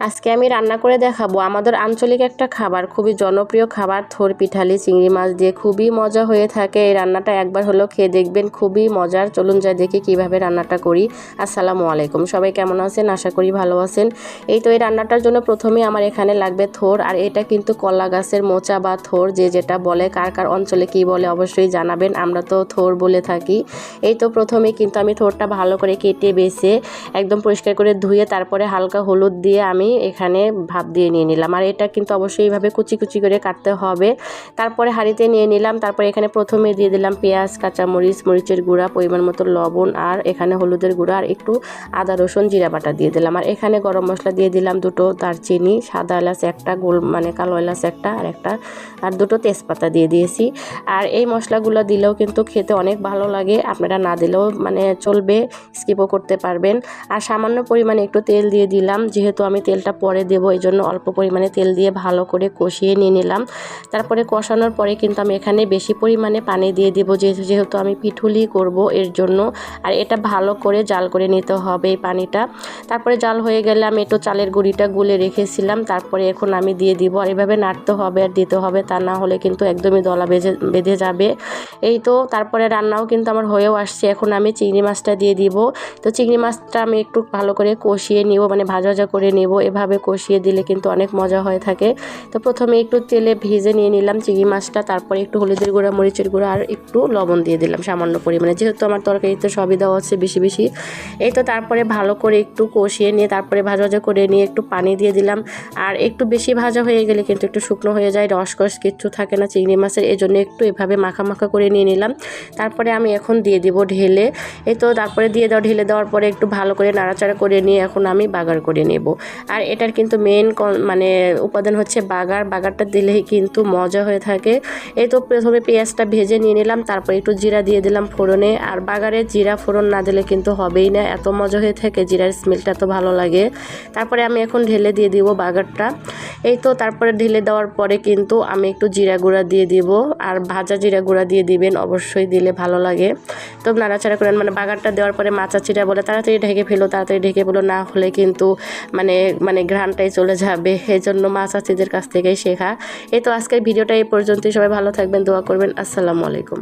আজকে আমি রান্না করে দেখাবো আমাদের আঞ্চলিক একটা খাবার, খুবই জনপ্রিয় খাবার, থোর পিঠালি, চিংড়ি মাছ দিয়ে খুবই মজা হয়ে থাকে। এই রান্নাটা একবার হলেও খেয়ে দেখবেন, খুবই মজার। চলুন যাই দেখি কীভাবে রান্নাটা করি। আসসালামু আলাইকুম। সবাই কেমন আছেন? আশা করি ভালো আছেন। এই তো এই রান্নাটার জন্য প্রথমে আমার এখানে লাগবে থোর, আর এটা কিন্তু কলা গাছের মোচা বা থোর, যে যেটা বলে, কার কার অঞ্চলে কি বলে অবশ্যই জানাবেন। আমরা তো থোর বলে থাকি। এই তো প্রথমে কিন্তু আমি থোরটা ভালো করে কেটে বেছে, একদম পরিষ্কার করে ধুয়ে, তারপরে হালকা হলুদ দিয়ে আমি এখানে ভাপ দিয়ে নিয়ে নিলাম। আর এটা কিন্তু অবশ্যই এইভাবে কুচি কুচি করে কাটতে হবে। তারপরে হাঁড়িতে নিয়ে নিলাম। তারপরে এখানে প্রথমে দিয়ে দিলাম পেঁয়াজ, কাঁচামরিচ, মরিচের গুঁড়া, পরিমাণ মতো লবণ আর এখানে হলুদের গুঁড়া আর একটু আদা, রসুন, জিরা বাটা দিয়ে দিলাম। আর এখানে গরম মশলা দিয়ে দিলাম দুটো দারচিনি, সাদা এলাচ একটা, গোল মানে কালো এলাচ একটা আর একটা, আর দুটো তেজপাতা দিয়ে দিয়েছি। আর এই মশলাগুলো দিলেও কিন্তু খেতে অনেক ভালো লাগে। আপনারা না দিলেও মানে চলবে, স্কিপও করতে পারবেন। আর সামান্য পরিমাণে একটু তেল দিয়ে দিলাম। যেহেতু আমি তেলটা পরে দেব, এই জন্য অল্প পরিমাণে তেল দিয়ে ভালো করে কষিয়ে নিয়ে নিলাম। তারপরে কষানোর পরে কিন্তু আমি এখানে বেশি পরিমাণে পানি দিয়ে দেবো, যেহেতু যেহেতু আমি পিঠুলি করব এর জন্য। আর এটা ভালো করে জাল করে নিতে হবে এই পানিটা। তারপরে জাল হয়ে গেলে আমি একটু চালের গুঁড়িটা গুলে রেখেছিলাম, তারপরে এখন আমি দিয়ে দিব। আর এভাবে নাড়তে হবে আর দিতে হবে, তা না হলে কিন্তু একদমই দলা বেজে বেঁধে যাবে। এই তো, তারপরে রান্নাও কিন্তু আমার হয়েও আসছে। এখন আমি চিংড়ি মাছটা দিয়ে দিব। তো চিংড়ি মাছটা আমি একটু ভালো করে কষিয়ে নিব মানে ভাজা ভাজা করে নেব এভাবে কষিয়ে দিলে কিন্তু অনেক মজা হয়ে থাকে। তো প্রথমে একটু তেলে ভেজে নিয়ে নিলাম চিংড়ি মাছটা, তারপরে একটু হলুদের গুঁড়া, মরিচের গুঁড়া আর একটু লবণ দিয়ে দিলাম সামান্য পরিমাণে। যেহেতু আমার তরকারিতে সবই দেওয়া হচ্ছে বেশি বেশি। এই তো তারপরে ভালো করে একটু কষিয়ে নিয়ে তারপরে ভাজা ভাজা করে নিয়ে একটু পানি দিয়ে দিলাম। আর একটু বেশি ভাজা হয়ে গেলে কিন্তু একটু শুকনো হয়ে যায় রসকস কিচ্ছু থাকে না চিংড়ি মাছের। এই জন্য একটু এভাবে মাখা মাখা করে নিয়ে নিলাম। তারপরে আমি এখন দিয়ে দিব ঢেলে। এই তো তারপরে দিয়ে দেওয়া, ঢেলে দেওয়ার পরে একটু ভালো করে নাড়াচাড়া করে নিয়ে এখন আমি বাগার করে নেব। আর এটার কিন্তু মেন মানে উপাদান হচ্ছে বাগার। বাগারটা দিলেই কিন্তু মজা হয়ে থাকে। এই তো প্রথমে পেঁয়াজটা ভেজে নিয়ে নিলাম, তারপর একটু জিরা দিয়ে দিলাম ফোড়নে। আর বাগারে জিরা, ফোড়ন না দিলে কিন্তু হবেই না, এত মজা হয়ে থাকে, জিরার স্মেলটা এত ভালো লাগে। তারপরে আমি এখন ঢেলে দিয়ে দিব বাগারটা। এই তো তারপরে ঢেলে দেওয়ার পরে কিন্তু আমি একটু জিরা গুঁড়া দিয়ে দিব। আর ভাজা জিরা গুঁড়া দিয়ে দিবেন, অবশ্যই দিলে ভালো লাগে। তো নাড়াচাড়া করেন মানে বাগারটা দেওয়ার পরে মাচা চিরা বলে তাড়াতাড়ি ঢেকে ফেলো, তাড়াতাড়ি ঢেকে ফেলো, না হলে কিন্তু মানে মানে ঘ্রাণটাই চলে যাবে। এই জন্য মা চাচিদের কাছ থেকেই শেখা। এই তো আজকের ভিডিওটা এই পর্যন্তই, সবাই ভালো থাকবেন, দোয়া করবেন, আসসালামু আলাইকুম।